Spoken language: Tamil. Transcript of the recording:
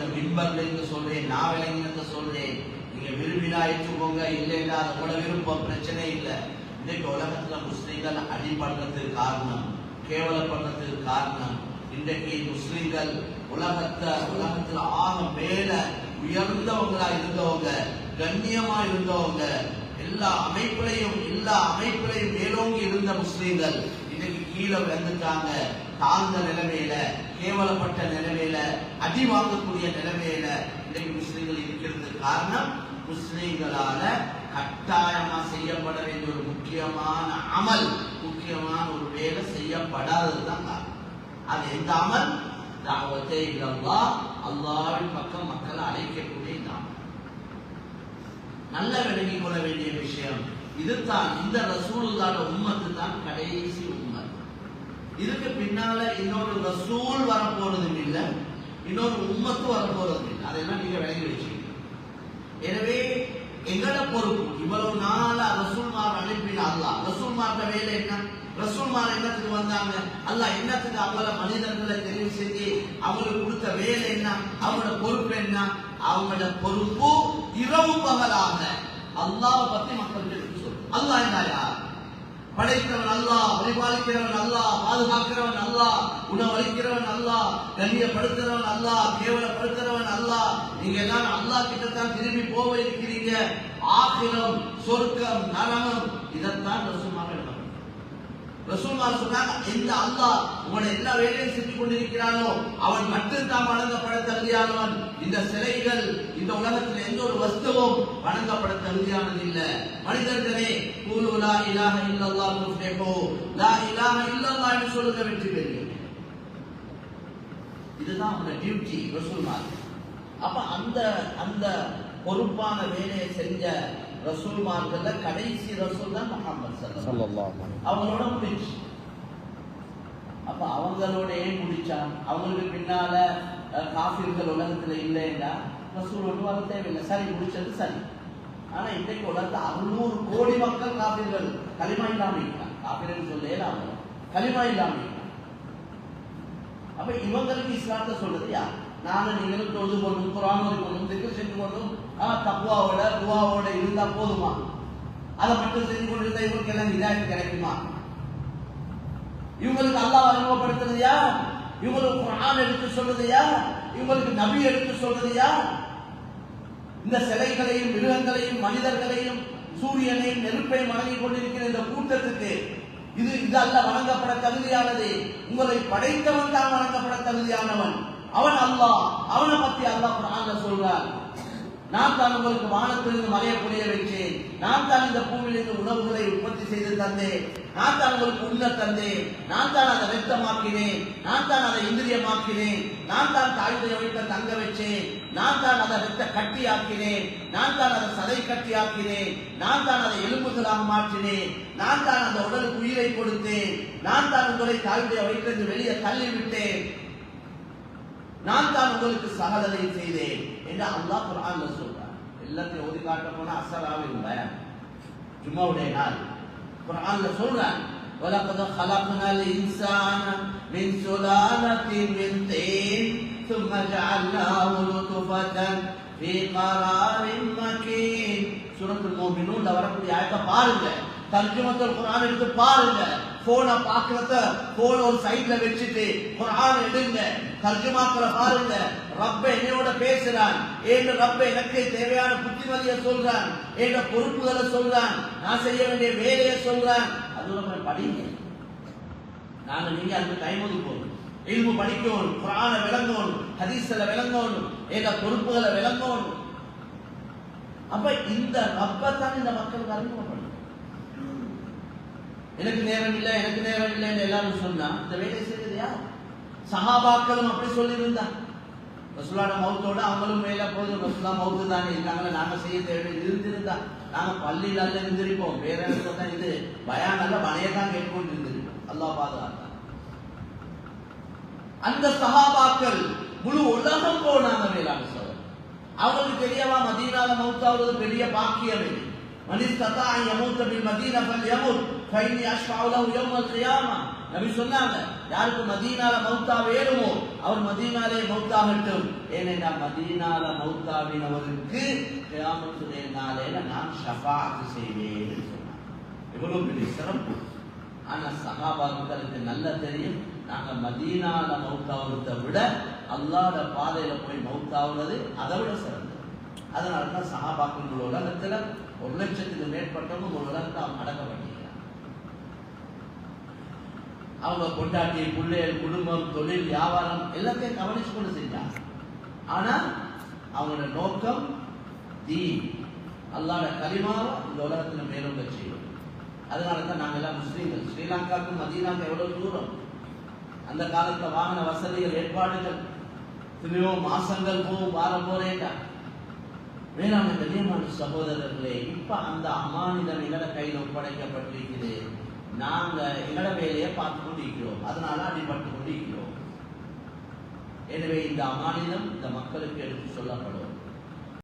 இந்த மின்பர்ல சொல்றேன் நான் விளங்கினத சொல்றேன். நீங்க விரும்பினா ஏற்றுக்கோங்க இல்லைன்னா அது கூட விருப்பம் பிரச்சனை இல்லை. இன்றைக்கு உலகத்துல முஸ்லீம்கள் அடிபடுறதுக்கு காரணம் கேவலப்படுறதுக்கு காரணம் இன்றைக்கு முஸ்லீம்கள் உலகத்தை உலகத்துல ஆக மேல உயர்ந்தவங்களா இருந்தவங்க கண்ணியமா இருந்தவங்க எல்லா அமைப்புலையும் எல்லா அமைப்பிலையும் மேலோங்கி இருந்த முஸ்லீம்கள் இன்னைக்கு கீழே வந்துட்டாங்க தாழ்ந்த நிலைமையில கேவலப்பட்ட நிலைமையில அடி வாங்கக்கூடிய நிலைமையில இன்றைக்கு முஸ்லிம்கள் இருக்கிறது காரணம் முஸ்லிம்களால கட்டாயமா செய்யப்பட வேண்டிய ஒரு முக்கியமான அமல் முக்கியமான ஒரு வேலை செய்யப்படாததுதான் காரணம். அது எந்த அமல்? தாவத்தே இல்லல்லா அல்லாவின் பக்கம் மக்களை அழைக்கக்கூடிய இந்த அமல். நல்ல விளங்கிக் கொள்ள வேண்டிய விஷயம் இதுதான். இந்த ரசூலுதான உம்மத்து தான் கடைசி இதுக்கு பின்னால இன்னொரு ரசூல் வரப்போறதும் இல்லை. இன்னொரு உம்மத்து வரப்போறதும் இல்லை. அதெல்லாம் நீங்க விளங்கி வச்சுக்கணும். எனவே எங்கட பொறுப்பு இவ்வளவு நாளா ரசூல்மார் அனுப்பின அல்லாஹ். ரசூல்மார்ட வேலை என்ன? ரசூல்மார் என்னத்துக்கு வந்தாங்க? அல்ல என்னத்துக்கு அவங்கள மனிதர்களை தெரிவு செஞ்சு அவங்களுக்கு கொடுத்த வேலை என்ன? அவங்களோட பொறுப்பு என்ன? அவங்களோட பொறுப்பு இரவு பகலாக. அல்லாவை பத்தி மக்களுக்கு எடுத்து சொல்லு அல்லா என்ன யார் படைத்தவன் அல்லா பரிபாலிக்கிறவன் அல்லா பாதுகாக்கிறவன் அல்லா உணவளிக்கிறவன் அல்லா கண்ணியப்படுத்துறவன் அல்லா கேவலப்படுத்துறவன் அல்லா. நீங்க எல்லாம் அல்லா கிட்ட தான் திரும்பி போக இருக்கிறீங்க ஆக்கிரம் சொர்க்கம் நரகம் இதைத்தான் ரசூமாக ரசூல்லா சொன்னாங்க எந்த அல்லாஹ் உங்களை எல்லா வேலையும் செஞ்சு கொண்டிருக்கிறானோ அவன் மட்டும்தான் வணங்கப்பட தகுதியானவன் இந்த சிலைகள் இந்த உலகத்தில் எந்த ஒரு வஸ்துவும் வணங்கப்பட தகுதியானது இல்ல மனிதர்களே கூலு லா இலாஹ இல்லல்லாஹ் துஃப்லிஹு லா இலாக இல்லல்லா என்று சொல்லுங்க வெற்றி பெறுவீங்க இதுதான் அவனோட டியூட்டி ரசூல்லா அப்ப அந்த அந்த பொறுப்பான வேலையை செஞ்ச ரசூல்மார்கள்ல கடைசி ரசூல் தான் முகமது அவங்களோட முடிச்சு. அப்ப அவங்களோட ஏன் முடிச்சான் அவங்களுக்கு பின்னால காஃபிர்கள் உலகத்துல இல்லைன்னா ரசூல் ஒன்று வர தேவையில்லை. சரி முடிச்சது சரி. ஆனா இன்றைக்கு உலகத்துல அறுநூறு கோடி மக்கள் காஃபிர்கள் களிமா இல்லாம இருக்காங்க. காஃபிர்கள் சொல்லலாம் களிமா இல்லாம இருக்காங்க. அப்ப இவங்களுக்கு இஸ்லாத்தை சொல்றது யார்? நானும் நீங்களும் தொழுது கொண்டும் குரான் கொண்டும் திக்கு செஞ்சு கொண்டும் தக்குவாவோட துவாவோட இருந்தா போதுமா? அதை மட்டும் செஞ்சு கொண்டிருந்தா இவருக்கு இவங்களுக்கு எல்லாம் இதாயத்து கிடைக்குமா? இவங்களுக்கு அல்லாஹ் அறிமுகப்படுத்துறது யார் இவங்களுக்கு குரான் எடுத்து சொல்றது யார் இவங்களுக்கு நபி எடுத்து சொல்றது யார் இந்த சிலைகளையும் மிருகங்களையும் மனிதர்களையும் சூரியனையும் நெருப்பையும் வணங்கி கொண்டிருக்கிற இந்த கூட்டத்துக்கு இது இது அல்ல வணங்கப்பட தகுதியானது. உங்களை படைத்தவன் தான் வணங்கப்பட தகுதியானவன். அவன் அல்லாஹ். அவனை பத்தி அல்லாஹ் குரான்ல சொல்றான். நான் தான் உங்களுக்கு வானத்திலிருந்து மலையை புரிய வைத்தேன் நான் தான் இந்த பூமியிலிருந்து உணவுகளை உற்பத்தி செய்து தந்தேன் நான் தான் உங்களுக்கு உள்ள தந்தேன் நான் தான் அதை வெத்தமாக்கினேன் நான் தான் அதை இந்திரியமாக்கினேன் நான் தான் தாயுடைய வைத்த தங்க வச்சேன் நான் தான் அதை வெத்த கட்டியாக்கினேன் நான் தான் அதை சதை கட்டி ஆக்கினேன் நான் தான் அதை எலும்புகளாக மாற்றினேன் நான் தான் அந்த உடலுக்கு உயிரை கொடுத்தேன் நான் தான் உங்களை தாயுடைய வயிற்றிலிருந்து வெளியே தள்ளி விட்டேன் நான் தான் உங்களுக்கு சகலதை செய்தேன் என்று அல்லாஹ் குர்ஆன்ல சொல்றார் எல்லாத்தையும் ஓதி காட்ட போனா அசராவின் பயம் ஜும்மாவுடைய நாள் குர்ஆன்ல சொல்றான் وَلَقَدْ خَلَقْنَا الْإِنسَانَ مِنْ سُلَالَةٍ مِنْ طِينٍ ثُمَّ جَعَلْنَاهُ نُطْفَةً فِي قَرَارٍ مَكِينٍ சூரத்துல் மூமினூன்ல வரக்கூடிய ஆயத்தை பாருங்க தர்ஜுமத்துல் குர்ஆன் எடுத்து பாருங்க போனை பாக்குறத போன ஒரு சைட்ல வச்சுட்டு குரான் எடுங்க தர்ஜுமாக்களை பாருங்க. ரப்ப என்னையோட பேசுறான். ஏன் ரப்ப எனக்கு தேவையான புத்திமதியை சொல்றான். என்ற பொறுப்புகளை சொல்றான். நான் செய்ய வேண்டிய வேலையை சொல்றான். அது நம்ம படிங்க. நாங்க நீங்க அதுக்கு டைம் ஒதுக்குவோம். இல்மு படிக்கணும் குரான விளங்கணும் ஹதீஸ்ல விளங்கணும் என்ற பொறுப்புகளை விளங்கணும். அப்ப இந்த ரப்பத்தான் இந்த மக்களுக்கு அறிமுகப்படும் எனக்கு நேரம் இல்லை எனக்கு நேரம் இல்லைன்னு எல்லாரும் சொன்னா இந்த வேலையை செய்தது யார்? சஹாபாக்களும் அப்படி சொல்லியிருந்தா. ரசுல்லாட மௌத்தோட அவங்களும் மேல போதும் ரசுல்லா மௌத்து தானே இருக்காங்களே நாங்க செய்ய தேவை இருந்திருந்தா நாங்க பள்ளியில அல்ல இருந்திருப்போம் வேற இடத்துல தான் இது? பயானல்ல அல்ல பணையை தான் கேட்டுக்கொண்டு இருந்திருப்போம். அல்லா பாதுகாத்தா அந்த சகாபாக்கள் முழு உலகம் போனாங்க மேலான சோதர் அவங்களுக்கு தெரியவா மதீனால மௌத்தாவது பெரிய பாக்கியம் இல்லை من استطاع ان يموت بالمدينه فليمت فاني اشفع له يوم القيامه நபி சொன்னாங்க யாருக்கு மதீனால மௌத்தா வேணுமோ அவர் மதீனாலே மௌத்தாகட்டும். ஏனென்றா மதீனால மௌத்தாவினவருக்கு கியாமத்துடைய நாளையில நான் ஷஃபாத்து செய்வேன் சொன்னார் எவ்வளவு பெரிய சிறப்பு. ஆனா சகாபாக்களுக்கு நல்லா தெரியும். நாங்க மதீனால மௌத்தாவதை விட அல்லாத பாதையில போய் மௌத்தாவுறது அதை விட சிறப்பு. அதனால தான் சகாபாக்கள் ஒரு உலகத்துல ஒரு லட்சத்துக்கு மேற்பட்டவங்க ஒரு உலகத்தை அவங்க அடக்கப்பட்டிருக்கிறாங்க அவங்க கொண்டாட்டி பிள்ளைகள் குடும்பம் தொழில் வியாபாரம் எல்லாத்தையும் கவனிச்சு கொண்டு செஞ்சாங்க. ஆனா அவங்களோட நோக்கம் தீ அல்லாட கலிமாவை இந்த உலகத்துல மேலோங்க செய்யும். அதனால தான் நாங்கள் எல்லாம் முஸ்லீம்கள். ஸ்ரீலங்காவுக்கும் மதீனாவுக்கும் எவ்வளவு தூரம்? அந்த காலத்துல வாகன வசதிகள் ஏற்பாடுகள் திரும்பவும் மாசங்கள் போகும் வாரம் போறேன்டா வேளாண் கண்ணியமான சகோதரர்களே இப்ப அந்த அமானிதம் எங்கட கையில் ஒப்படைக்கப்பட்டிருக்குது. நாங்க எங்களோட வேலையை பார்த்து கொண்டிருக்கிறோம். அதனால அடிபட்டு கொண்டிருக்கிறோம். எனவே இந்த அமானிதம் இந்த மக்களுக்கு எடுத்து சொல்லப்படும்.